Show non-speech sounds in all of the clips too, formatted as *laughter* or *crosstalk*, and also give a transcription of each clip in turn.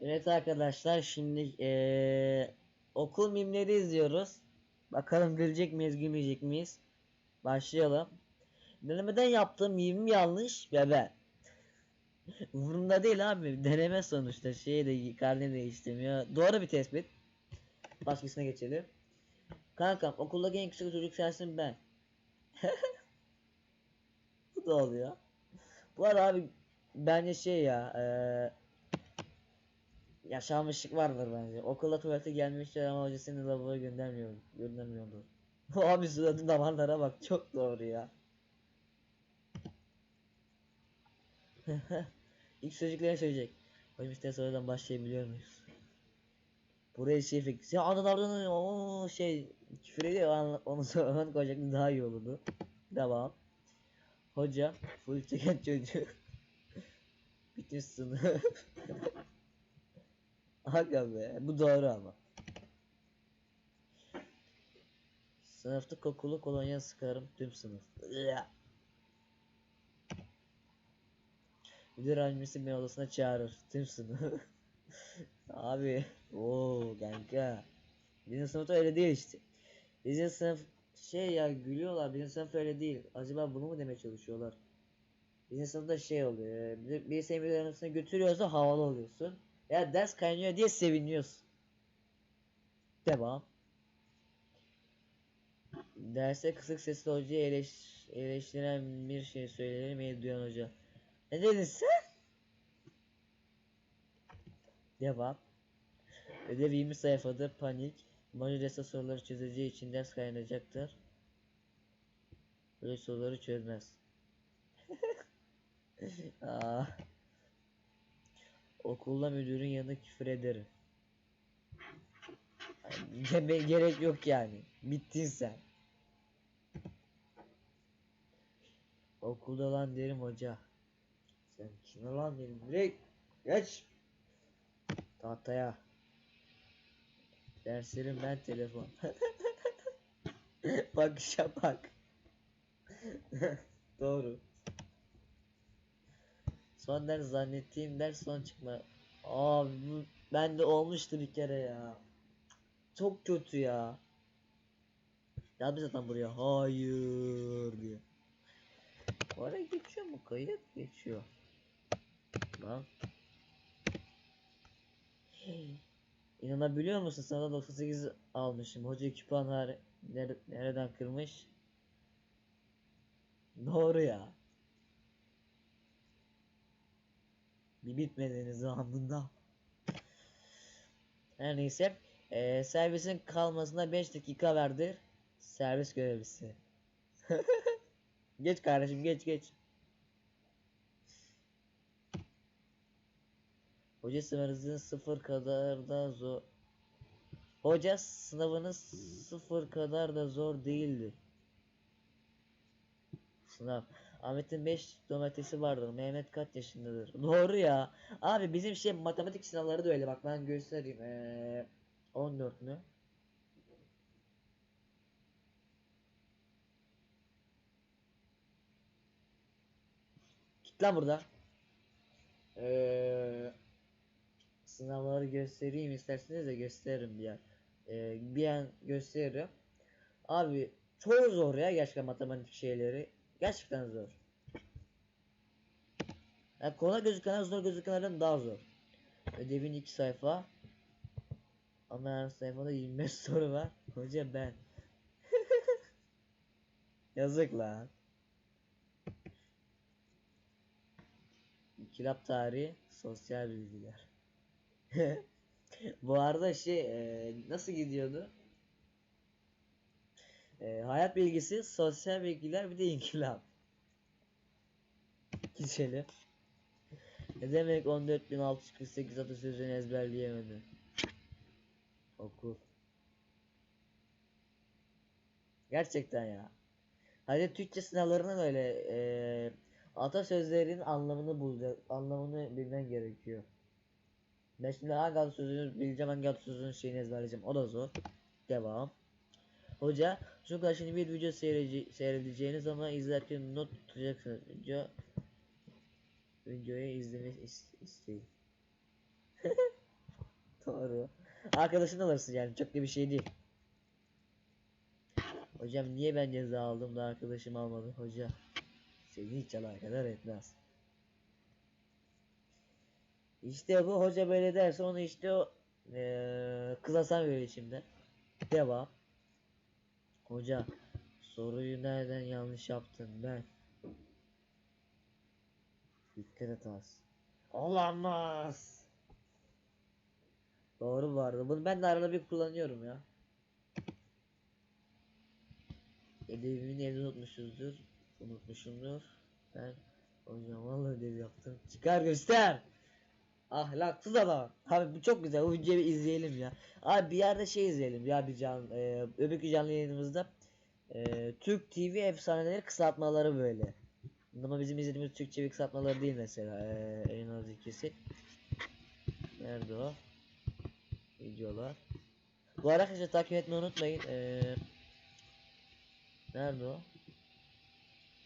Evet arkadaşlar şimdi eee, okul mimleri izliyoruz. Bakalım gülecek miyiz gülmeyecek miyiz? Başlayalım. Denemeden yaptığım mimim yanlış ve ben. *laughs* Umurumda değil abi. Deneme sonuçta. Şeyi de karne değiştirmiyor. Doğru bir tespit. Başkasına geçelim. Kankam okuldaki en küçük çocuk sensin ben. *laughs* Bu da oluyor. Bu arada abi bence şey ya eee yaşanmışlık vardır bence. Okula tuvalete gelmişler ama hoca seni lavaboya göndermiyor. Göndermiyordur. *laughs* abi suratın damarlara bak çok doğru ya. *laughs* İlk sözcüklerini söyleyecek. Hocam işte sonradan başlayabiliyor muyuz? Buraya şey fikri. Ya analardan o şey küfür ediyor onu sonradan koyacaktım daha iyi olurdu. Devam. Hoca full çeken çocuk. Bütün sınıf. Aga be bu doğru ama. Sınıfta kokulu kolonya sıkarım tüm sınıf. Müdür yardımcısı beni odasına çağırır tüm sınıf. *laughs* Abi o kanka. Bizim sınıfta öyle değil işte. Bizim sınıf şey ya gülüyorlar bizim sınıf öyle değil. Acaba bunu mu demeye çalışıyorlar? Bizim sınıfta şey oluyor. Bir, bir seni bir götürüyorsa havalı oluyorsun. Ya ders kaynıyor diye seviniyorsun. Devam. Derse kısık sesli hocayı eleş, eleştiren bir şey söyleyelim iyi duyan hoca. Ne dedin sen? Devam. Ödev 20 sayfada panik. Modülese soruları çözeceği için ders kaynayacaktır. Böyle soruları çözmez. *laughs* Aa. Okulda müdürün yanında küfür ederim. Deme *laughs* gerek yok yani. Bittin sen. Okulda lan derim hoca. Sen kime lan derim direkt. Geç. Tahtaya. Derslerim ben telefon. *laughs* Bakışa bak. *laughs* Doğru. Son ders zannettiğim ders son çıkma. Abi bu bende olmuştu bir kere ya. Çok kötü ya. Bir zaten buraya hayır diye. Oraya geçiyor mu kayıt? Geçiyor. Lan. İnanabiliyor musun? Sana 98 almışım. Hoca küpan har- nere- nereden kırmış? Doğru ya. Bir bitmediğiniz anında. Her neyse. Eee servisin kalmasına 5 dakika verdi. Servis görevlisi. *laughs* geç kardeşim geç geç. Hoca sınavınızın sıfır kadar da zor. Hoca sınavınız sıfır kadar da zor değildi. Sınav. Ahmet'in 5 domatesi vardır. Mehmet kaç yaşındadır? *laughs* Doğru ya. Abi bizim şey matematik sınavları da öyle. Bak ben göstereyim. Ee, 14 mü? Git lan burada. Ee, sınavları göstereyim isterseniz de gösteririm bir yer. Ee, bir an gösteririm. Abi çok zor ya gerçekten matematik şeyleri. Gerçekten zor. Yani kolay gözükenler zor gözükenlerden daha zor. Ödevin iki sayfa. Ama her sayfada 25 *laughs* soru var. Hoca ben. *laughs* Yazık lan. İnkılap tarihi, sosyal bilgiler. *laughs* Bu arada şey e, nasıl gidiyordu? E, hayat bilgisi, sosyal bilgiler bir de inkılap. *laughs* Geçelim. Ne demek 14.648 atasözünü ezberleyemedi? Okul. Gerçekten ya. Hadi Türkçe sınavlarının öyle e, atasözlerin anlamını bulacak, anlamını bilmen gerekiyor. Ben şimdi hangi atasözünü bileceğim, hangi atasözünün şeyini ezberleyeceğim. O da zor. Devam. Hoca, çocuklar şimdi bir video seyrede seyredeceğiniz ama izlerken not tutacaksınız. Video videoyu izlemek is isteyin. *laughs* Doğru. Arkadaşın alırsın yani çok da bir şey değil. Hocam niye ben ceza aldım da arkadaşım almadı hoca? Seni hiç alakadar etmez. İşte bu hoca böyle derse onu işte o eee kız Hasan veriyor şimdi. Devam. Hoca soruyu nereden yanlış yaptın ben? Dikkat et az. Olamaz. Doğru bu arada. Bunu ben de arada bir kullanıyorum ya. Ödevimi evde unutmuşuzdur. Unutmuşumdur. Ben hocam vallahi ödev yaptım. Çıkar göster. Ahlaksız adam. Abi bu çok güzel. O videoyu izleyelim ya. Abi bir yerde şey izleyelim ya bir can e, öbürkü canlı yayınımızda e, Türk TV efsaneleri kısaltmaları böyle. Ama bizim izlediğimiz Türkçe bir kısaltmaları değil mesela. E, en az ikisi. Nerede o? Videolar. Bu arada arkadaşlar takip etmeyi unutmayın. E, nerede o?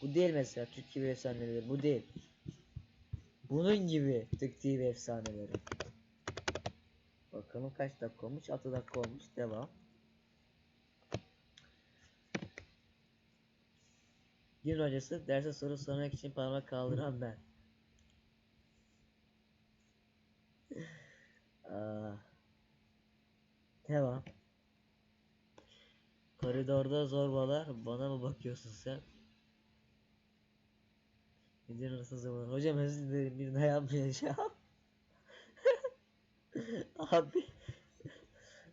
Bu değil mesela Türk TV efsaneleri. Bu değil. Bunun gibi Türk TV efsaneleri. Bakalım kaç dakika olmuş? 6 dakika olmuş. Devam. Gün hocası derse soru sormak için parmak kaldıran ben. Devam. Koridorda zorbalar bana mı bakıyorsun sen? Nedir nasıl zaman? Hocam özür dilerim bir daha yapmayacağım. *laughs* Abi.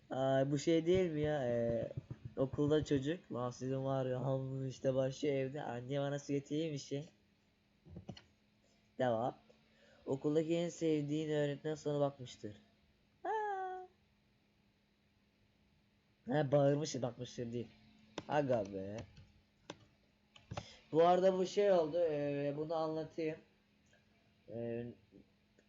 Aa, bu şey değil mi ya? Ee, okulda çocuk. Lan var ya hamlı işte başlıyor evde. Anne bana getireyim bir şey. Devam. Okuldaki en sevdiğin öğretmen sana bakmıştır. Aa. He bağırmıştır bakmıştır değil. Aga be. Bu arada bu şey oldu. eee, bunu anlatayım. Eee,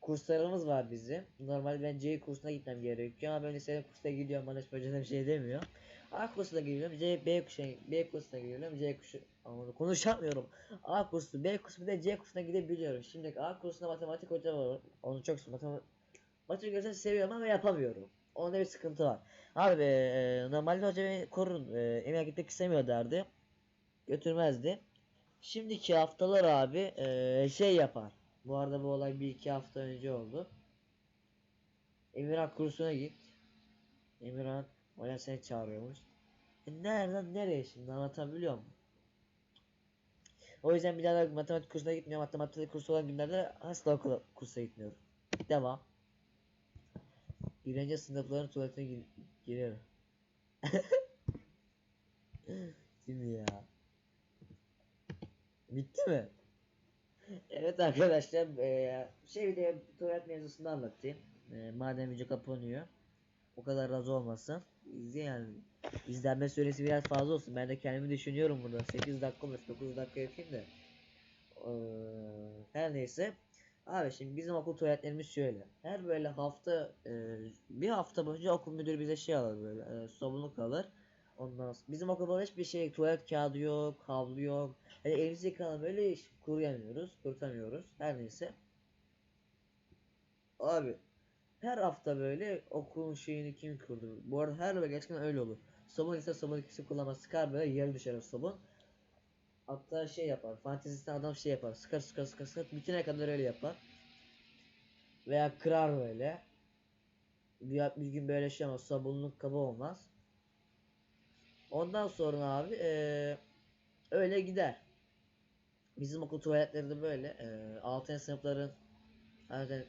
kurslarımız var bizim. Normalde ben C kursuna gitmem gerekiyor ama ben lisede kursuna gidiyorum. Bana hiç hocam bir şey demiyor. A kursuna gidiyorum. C B kursuna B kursuna gidiyorum. C kursu ama konuşamıyorum. A kursu, B kursu bir de C kursuna gidebiliyorum. Şimdi A kursuna matematik hoca var. Onu çok matematik matematik hocasını seviyorum ama yapamıyorum. Onda bir sıkıntı var. Abi eee, normalde hoca beni korun. Eee eve gitmek istemiyor derdi. Götürmezdi. Şimdiki haftalar abi eee, şey yapar. Bu arada bu olay bir iki hafta önce oldu. Emirhan kursuna git. Emirhan hoca seni çağırıyormuş. E nereden nereye şimdi anlatabiliyor muyum? O yüzden bir daha da matematik kursuna gitmiyorum. Hatta matematik kursu olan günlerde asla okula kursa gitmiyorum. Devam. Birinci sınıfların tuvaletine gir giriyorum. *laughs* Şimdi ya. Bitti mi? Evet arkadaşlar eee, şey de tuvalet mevzusunu anlatayım. Eee, madem video kapanıyor. O kadar razı olmasın. İzle yani. İzlenme süresi biraz fazla olsun. Ben de kendimi düşünüyorum burada. 8 dakika olmuş. 9 dakika yapayım da. Eee, her neyse. Abi şimdi bizim okul tuvaletlerimiz şöyle. Her böyle hafta eee, bir hafta boyunca okul müdürü bize şey alır böyle. eee, sabunluk alır. Ondan sonra bizim okulda hiçbir şey tuvalet kağıdı yok, havlu yok. Yani elimizi yıkanalım böyle hiç kuruyamıyoruz, kurutamıyoruz. Her neyse. Abi her hafta böyle okulun şeyini kim kurdu? Bu arada her böyle gerçekten öyle olur. Sabun ise sabun ikisi kullanmaz. Sıkar böyle yarı düşer sabun. Hatta şey yapar. Fantezisten adam şey yapar. Sıkar sıkar sıkar sıkar. Bitene kadar öyle yapar. Veya kırar böyle. Bir, bir gün böyle şey olmaz. Sabunluk kabı olmaz. Ondan sonra abi eee, öyle gider. Bizim okul tuvaletleri de böyle. Eee 6. sınıfların zaten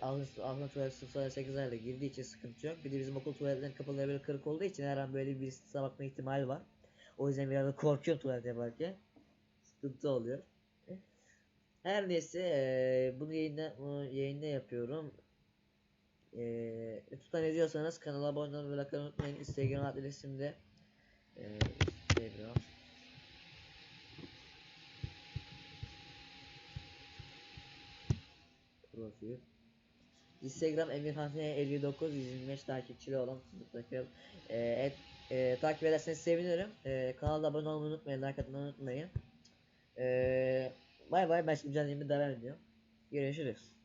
6. 6. tuvalet sınıfları 8 ayda girdiği için sıkıntı yok. Bir de bizim okul tuvaletlerinin kapıları böyle kırık olduğu için her an böyle birisine bakma ihtimali var. O yüzden biraz da korkuyorum tuvalet yaparken. Sıkıntı oluyor. Her neyse eee bunu yayında, bunu yayında yapıyorum. Eee YouTube'dan izliyorsanız kanala abone olmayı unutmayın. Instagram adresimde eee Instagram profil Instagram Emirhan 59 125 takipçili olan mutlaka e, et, e, takip ederseniz sevinirim. E, kanala abone olmayı unutmayın, like atmayı unutmayın. E, bay bay ben şimdi canlı devam ediyorum. Görüşürüz.